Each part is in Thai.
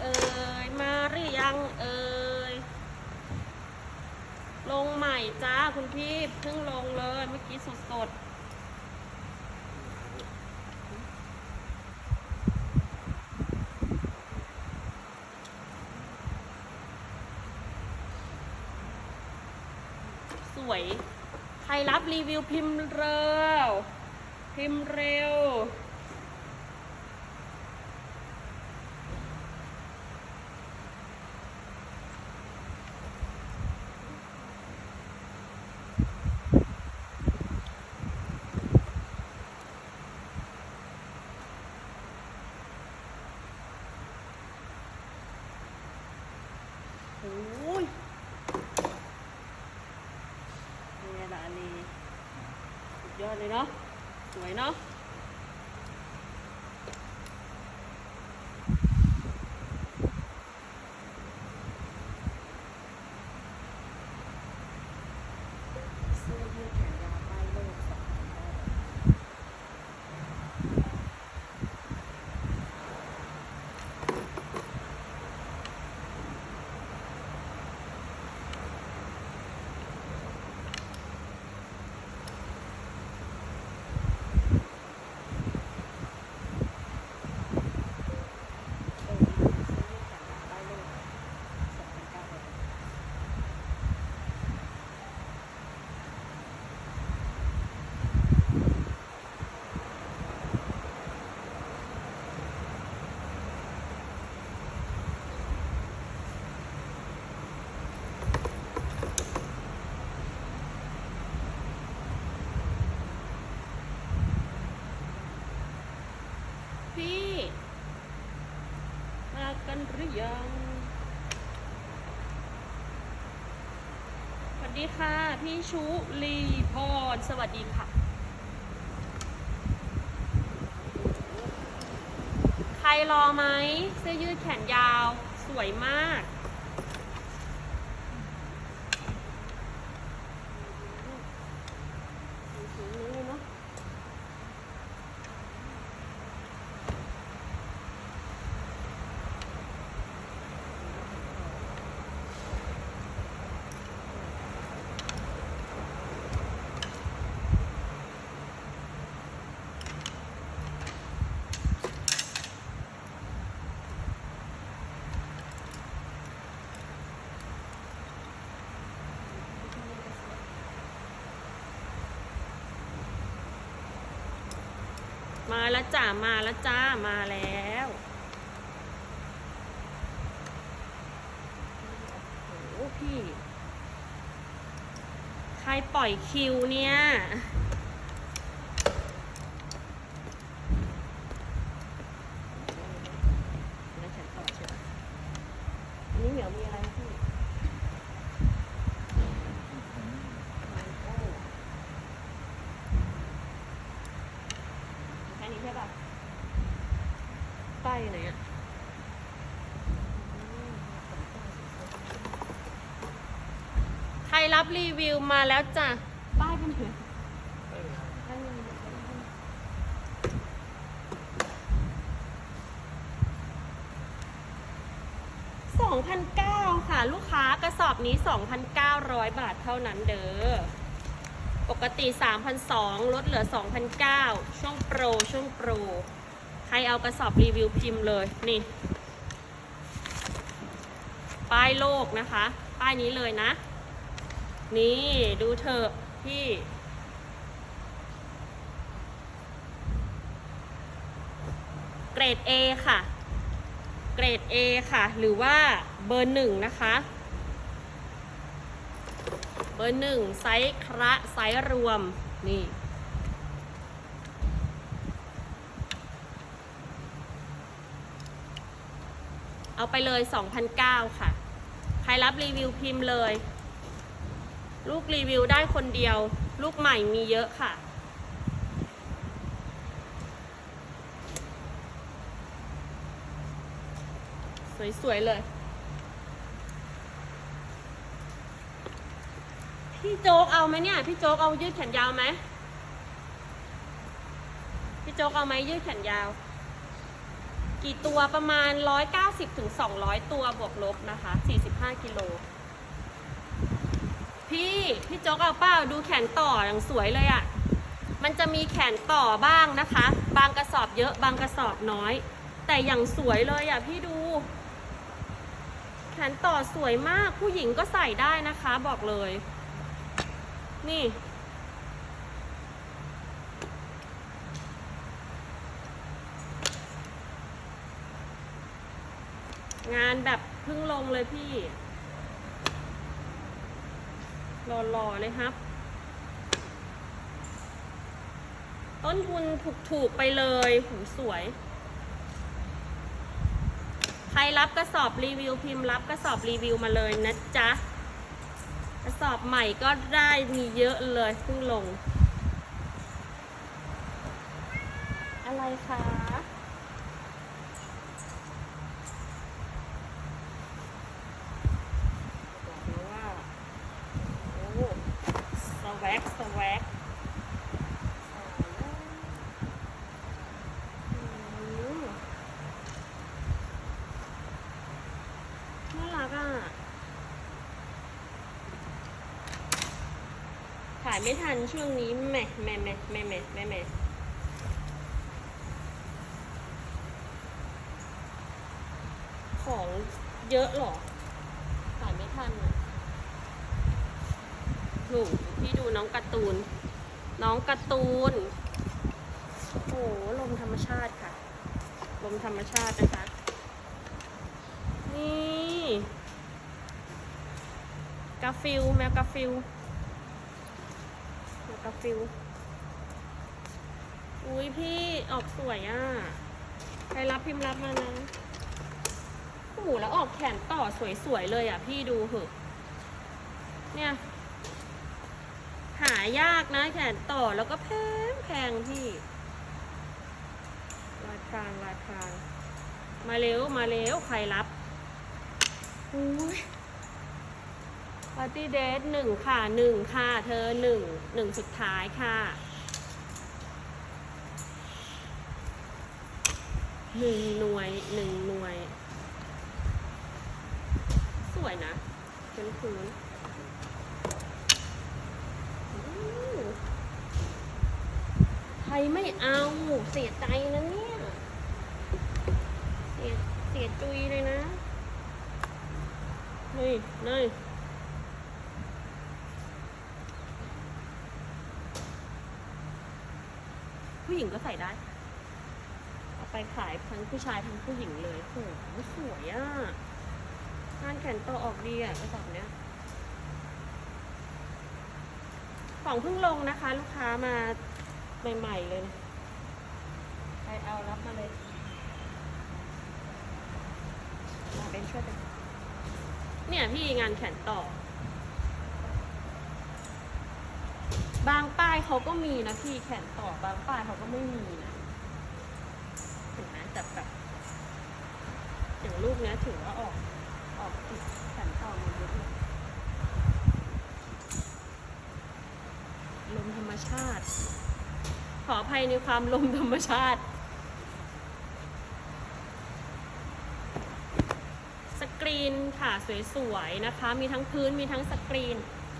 เอ่ย มาหรือยังเอ่ย ลงใหม่จ้าคุณพี่เพิ่งลงเลยเมื่อกี้สดสดสวย ใครรับรีวิวพิมพ์เร็ว พิมพ์เร็ว โอ้ยนี่แหละอันนี้ สุดยอดเลยเนาะ สวยเนาะ เสื้อยืดแขนยาวป้ายโลกสองพันห้า เออเสื้อยืดแขนยาวป้ายโลกสองพันเก้าร้อย พี่ มากัน หรือยัง สวัสดีค่ะ พี่ชุลีพร สวัสดีค่ะ ใครรอไหมเสื้อยืดแขนยาวสวยมาก แล้วจ้ามาแล้วจ้ามาแล้วโอ้พี่ ใครปล่อยคิวเนี่ย แล้วฉันต่อใช่ไหม อันนี้เหมียวมีอะไรพี่ มันโอ้ แค่นี้ใช่ป่ะป้ายอยู่ไหนอะอืมสองตัวสวยใครรับรีวิวมาแล้วจ้ะป้ายเป็นไหนๆนั่นนี่มันเป็น2,900ค่ะ ลูกค้ากระสอบนี้ 2,900 บาทเท่านั้นเด้อ ปกติ 3,200ลดเหลือ 2,900 ช่วงโปร ช่วงโปร ใครเอากระสอบรีวิวพิมพ์เลย นี่ ป้ายโลกนะคะ ป้ายนี้เลยนะ นี่ดูเถอะพี่ เกรด A ค่ะ เกรด A ค่ะ หรือว่าเบอร์หนึ่งนะคะ เบอร์หนึ่งไซส์คระไซส์รวม นี่ เอาไปเลย2,009ค่ะ ใครรับรีวิวพิมพ์เลย ลูกรีวิวได้คนเดียว ลูกใหม่มีเยอะค่ะสวยๆเลย พี่โจ๊กเอาไหมเนี่ย พี่โจ๊กเอายืดแขนยาวไหมพี่โจ๊กเอาไหมยืดแขนยาว กี่ตัวประมาณ 190ถึง200 ตัวบวกลบนะคะ 45กิโลพี่ พี่โจ๊กเอาเปล่าดูแขนต่ออย่างสวยเลยอะ่ะ มันจะมีแขนต่อบ้างนะคะ บางกระสอบเยอะ บางกระสอบน้อย แต่อย่างสวยเลยอะ่ะพี่ดู แขนต่อสวยมากผู้หญิงก็ใส่ได้นะคะ บอกเลย นี่ งานแบบเพิ่งลงเลยพี่หล่อๆเลยครับ ต้นทุนถูกๆไปเลยหูสวย ใครรับกระสอบรีวิวพิมพ์รับกระสอบรีวิวมาเลยนะจ๊ะ กระสอบใหม่ก็ได้มีเยอะเลยเพิ่งลง อะไรคะบอกเลยว่า โอ้สวักสวักอืมน่ารักอะ ขายไม่ทันช่วงนี้แม่แม่แม่แม่แม่แม่แม่ของเยอะหรอขายไม่ทันอะหนูพี่ดูน้องการ์ตูน น้องการ์ตูน โอ้โหลมธรรมชาติค่ะ ลมธรรมชาตินะคะ นี่ กาฟิลแมวกาฟิล แล้วก็ฟิลอุ้ยพี่ออกสวยอะ ใครรับพิมพ์รับมานะโอ้โหแล้วออกแขนต่อสวยๆเลยอะ พี่ดูเหอะ เนี่ย หายากนะแขนต่อแล้วก็แพงแพงพี่ลายพรางลายพราง มาเร็วมาเร็วใครรับอุ้ย ปาร์ตี้เดทหนึ่งค่ะหนึ่งค่ะเธอหนึ่งหนึ่งสุดท้ายค่ะหนึ่งหน่วยหนึ่งหน่วย สวยนะพื้นพื้นใครไม่เอาเสียใจนะเนี่ย เสียเสียจุยเลยนะ นี่นี่ ผู้หญิงก็ใส่ได้เอาไปขายทั้งผู้ชายทั้งผู้หญิงเลยโอ้โหสวยอะงานแขนต่อออกดีอะกระสอบเนี้ยของเพิ่งลงนะคะ ลูกค้ามาใหม่ๆเลยนะใครเอารับมาเลยมาเป็นช่วยเป็นเนี่ยพี่งานแขนต่อ บางป้ายเขาก็มีนะพี่แขนต่อบางป้ายเขาก็ไม่มีนะเห็นไหมแต่แบบอย่างลูกเนี้ยถือว่าออกออกติดแขนต่อมาเยอะเลยลมธรรมชาติ ขออภัยในความลมธรรมชาติ สกรีนค่ะสวยๆนะคะ มีทั้งพื้นมีทั้งสกรีน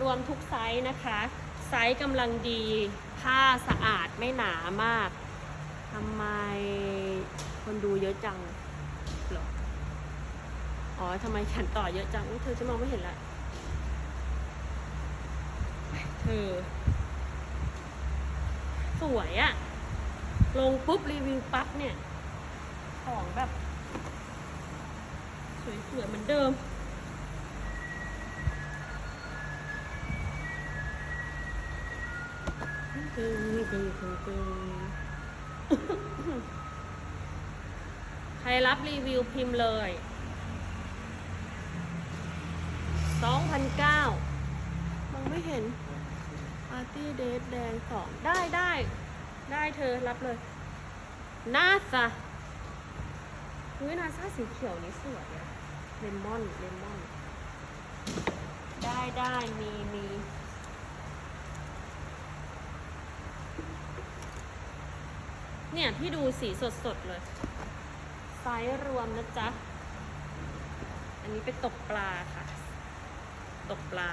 รวมทุกไซส์นะคะ ไซส์กำลังดี ผ้าสะอาดไม่หนามากทำไมคนดูเยอะจังหรออ๋อทำไมแขนต่อเยอะจังอุ๊ยเธอจะมองไม่เห็นละเธอ สวยอะลงปุ๊บรีวิวปั๊บเนี่ย ของแบบ สวยๆเหมือนเดิม ตึงตึงตึงตึงใครรับรีวิวพิมพ์เลยสองพันเก้ามองไม่เห็นปาร์ตี้เดทแดงสองได้ได้ได้เธอรับเลยนาจะเฮ้ยนาซาสีเขียวนี้สวยอะเลมอนเลมอน ได้ได้มีมี เนี่ยพี่ดูสีสดๆเลย ไซส์รวมนะจ๊ะ อันนี้ไปตกปลาค่ะ ตกปลา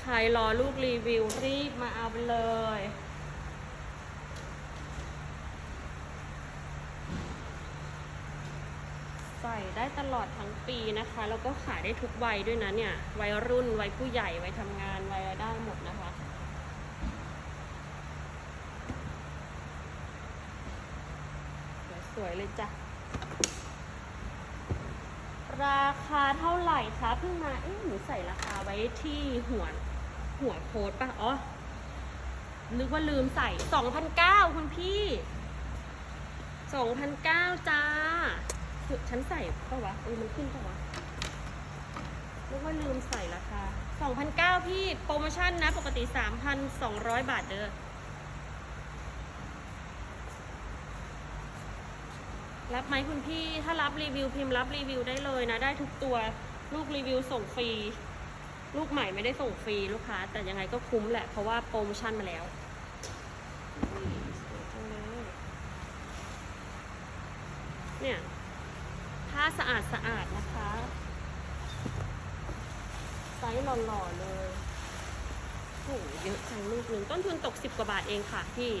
ใครรอลูกรีวิวรีบมาเอาไปเลย ใส่ ได้ตลอดทั้งปีนะคะ แล้วก็ขายได้ทุกวัยด้วยนะเนี่ย วัยรุ่น วัยผู้ใหญ่ วัยทำงาน วัยได้หมดนะคะ สวยเลยจ้ะ ราคาเท่าไหร่คะเพิ่งมา เอ๊ะหนูใส่ราคาไว้ที่หัวหัวโพสต์ป่ะ อ๋อ นึกว่าลืมใส่สองพันเก้าคุณพี่สองพันเก้าจ้า ฉันใส่ปะวะเออมันขึ้นปะวะนึกว่าลืมใส่ราคาสองพันเก้าพี่โปรโมชั่นนะ ปกติสามพันสองร้อยบาทเด้อ รับไหมคุณพี่ ถ้ารับรีวิวพิมพ์รับรีวิวได้เลยนะ ได้ทุกตัว ลูกรีวิวส่งฟรี ลูกใหม่ไม่ได้ส่งฟรีลูกค้า แต่ยังไงก็คุ้มแหละ เพราะว่าโปรโมชั่นมาแล้วอุ้ยสวยจังเลยเนี่ย ผ้าสะอาดสะอาดนะคะ ไซส์หล่อๆเลยโอ้โหเยอะจังลูกหนึ่งต้นทุนตกสิบกว่าบาทเองค่ะพี่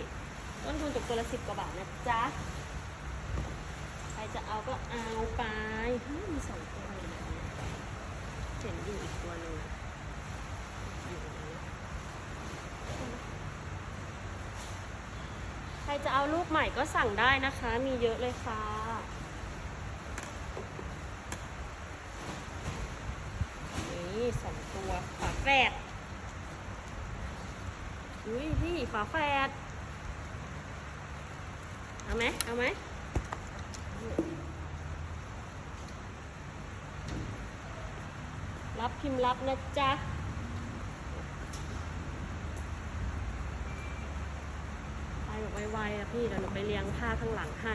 ต้นทุนตกตัวละสิบกว่าบาทนะจ๊ะใครจะเอาก็เอาไปมีสองตัวเลยนะเห็นอยู่อีกตัวหนึ่งอยู่ใครจะเอาลูกใหม่ก็สั่งได้นะคะ มีเยอะเลยค่ะ นี่สองตัวฝา แฝดอุ้ยพี่ฝาแฝดเอาไหมเอาไหมรับพิมพ์รับนะจ๊ะไปแบบไวๆอะพี่เดี๋ยวหนูไปเลี้ยงผ้าข้างหลังให้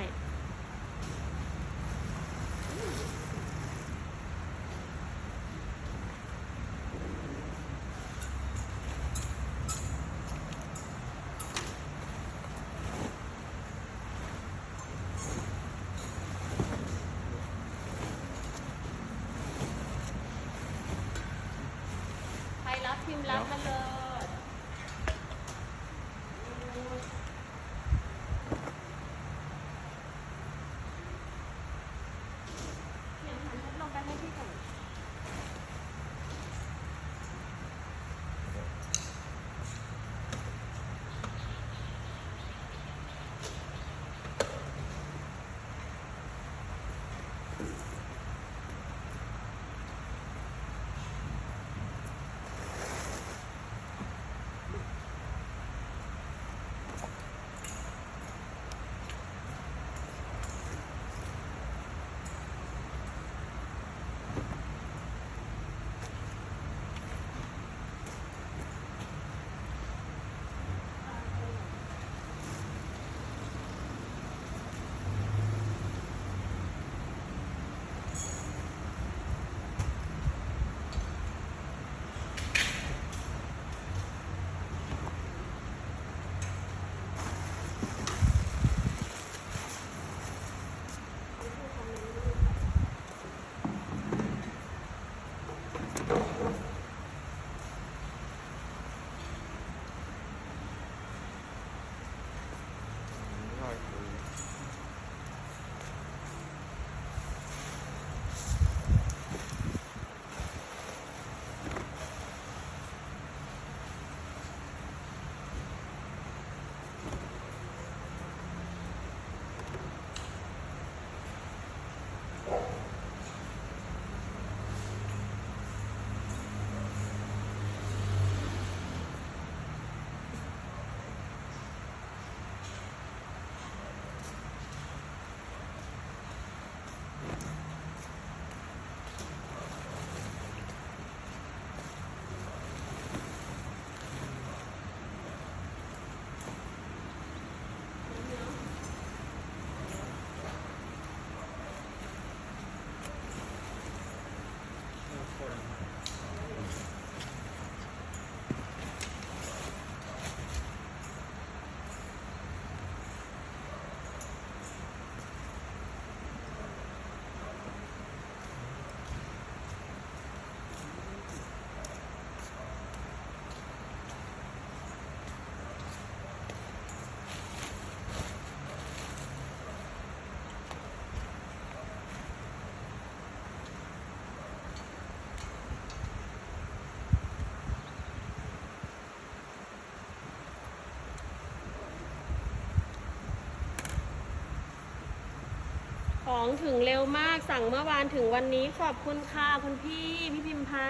ของถึงเร็วมากสั่งเมื่อวานถึงวันนี้ขอบคุณค่ะคุณพี่พี่พิมพา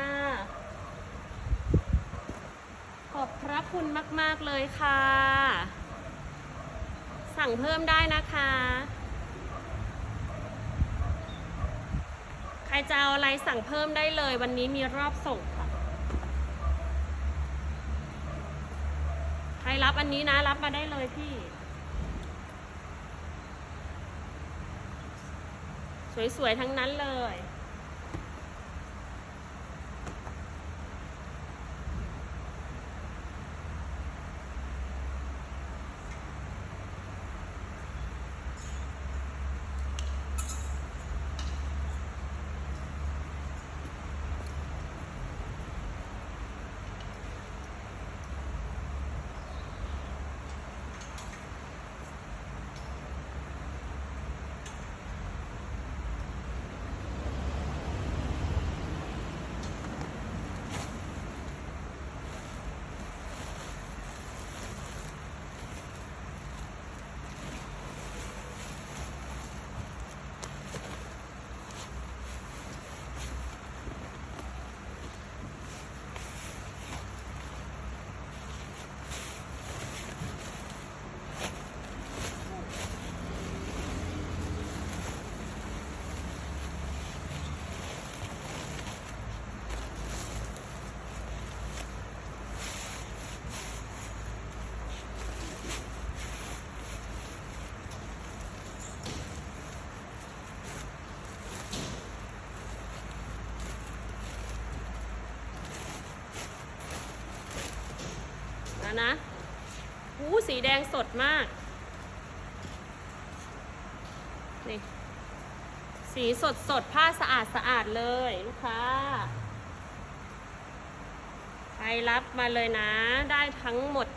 ขอบพระคุณมาก ๆ เลยค่ะ สั่งเพิ่มได้นะคะ ใครจะเอาอะไรสั่งเพิ่มได้เลย วันนี้มีรอบส่งค่ะ ใครรับอันนี้นะรับมาได้เลยพี่ สวยๆ ทั้งนั้นเลย แล้วนะหูสีแดงสดมาก นี่ สีสดสดผ้าสะอาดสะอาดเลยลูกค้า ใครรับมาเลยนะ ได้ทั้งหมด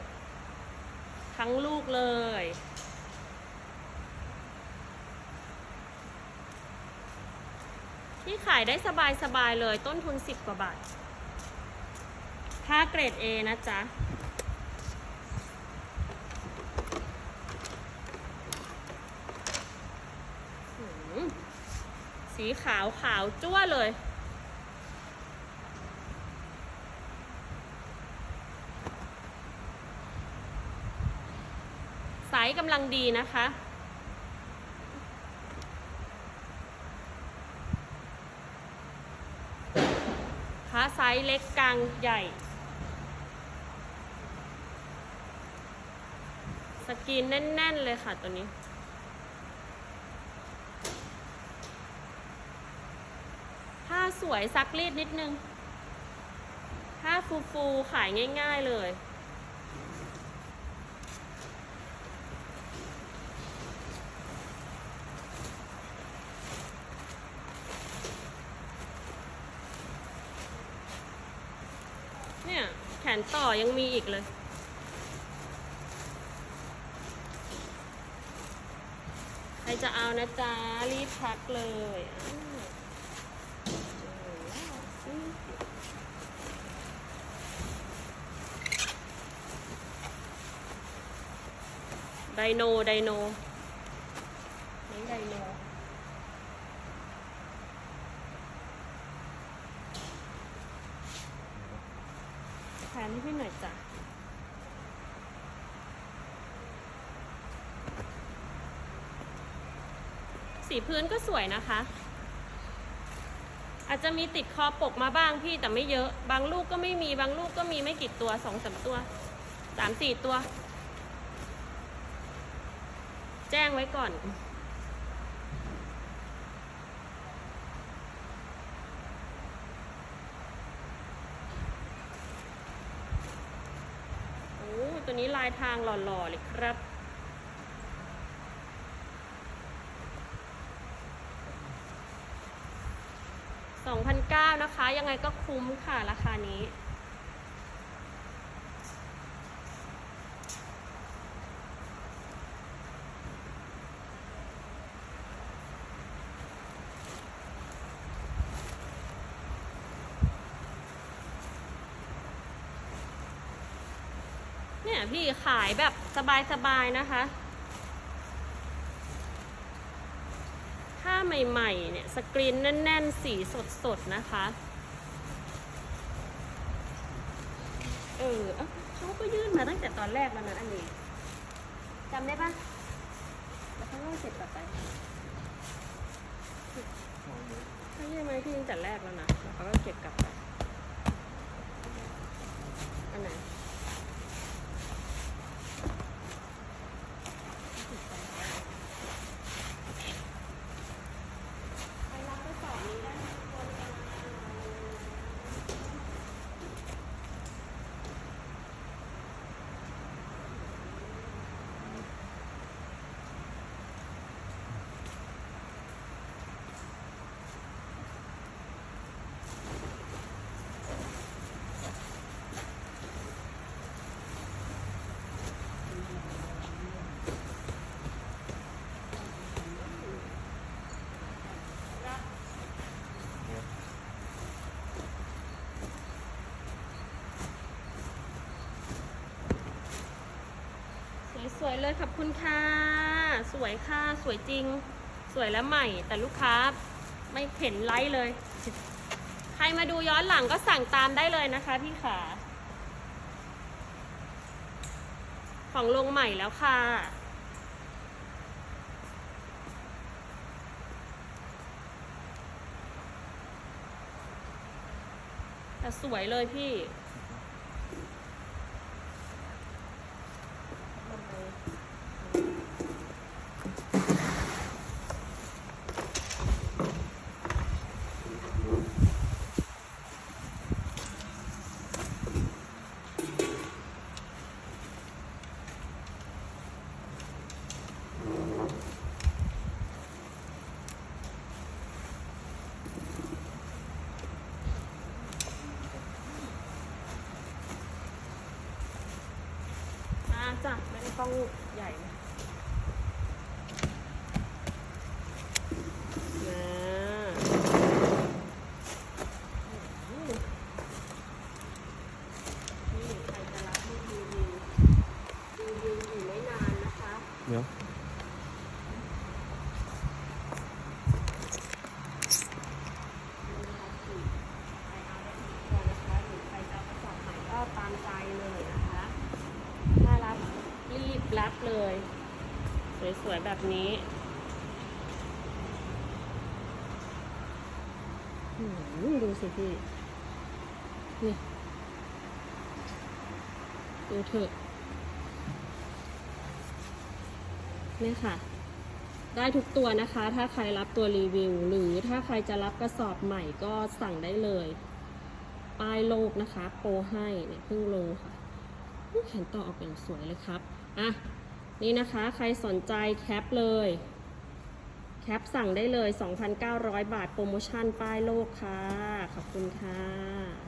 ทั้งลูกเลยที่ขายได้สบายสบายๆเลยต้นทุน 10 กว่าบาท ผ้าเกรด A นะจ๊ะ หืม สีขาวขาวจ้วเลยไซส์กำลังดีนะคะ ขาไซส์เล็กกลางใหญ่ สกรีนแน่น ๆ เลยค่ะตัวนี้ ผ้า สวยซักรีดนิดนึง ผ้าฟูฟูๆขายง่าย ๆเลยเนี่ยแขนต่อยังมีอีกเลย ใครจะเอานะจ๊ะ รีบพักเลยอ้าว ไดโน ไดโนนี่ไดโน แทนให้พี่หน่อยจ้ะสีพื้นก็สวยนะคะ อาจจะมีติดคอปกมาบ้างพี่แต่ไม่เยอะ บางลูกก็ไม่มี บางลูกก็มีไม่กี่ตัวสองสามตัวสามสี่ตัว จ้งไว้ก่อนโอ้ตัวนี้ลายทางหล่อๆเลยครับ2,009นะคะ ยังไงก็คุ้มค่ะ ราคานี้ ขายแบบสบายๆนะคะผ้าใหม่ๆเนี่ยสกรีนแน่นๆ สีสดๆนะคะ เออเขาก็ยื่นมาตั้งแต่ตอนแรกแล้วนะอันนี้จำได้ปะแล้วเขาก็เสร็จกลับไปเขายื่นมาให้พี่ตั้งแต่แรกแล้วนะแล้วเขาก็เก็บกลับไปอันไหน ไปรับกระสอบนี้ได้ทุกคนนะสวยๆ เลยขอบคุณค่ะ สวยค่ะ สวยจริง สวยและใหม่ แต่ลูกค้าไม่เห็นไลค์เลย ใครมาดูย้อนหลังก็สั่งตามได้เลยนะคะพี่ขา ของลงใหม่แล้วค่ะแต่สวยเลยพี่ มา จ้ะไม่ได้ต้องใหญ่นะมาอืมนี่ใครจะรับให้รีวิวรีวิวอยู่ไม่นานนะคะ เดี๋ยว ใครเอาได้ทุกตัวนะคะหรือใครจะเอากระสอบใหม่ก็ตามใจเลยนะคะถ้ารับรีบรับ เลย สวยๆ แบบนี้ดูสิพี่ นี่ ดูเถอะเนี่ยค่ะ ได้ทุกตัวนะคะ ถ้าใครรับตัวรีวิว หรือถ้าใครจะรับกระสอบใหม่ก็สั่งได้เลย ป้ายโลกนะคะ โปรให้เนี่ยเพิ่งลงค่ะแขนต่อออกอย่างสวยเลยครับ อะ นี่นะคะใครสนใจแคปเลยแคปสั่งได้เลย 2,900 บาทโปรโมชั่นป้ายโลกค่ะ ขอบคุณค่ะ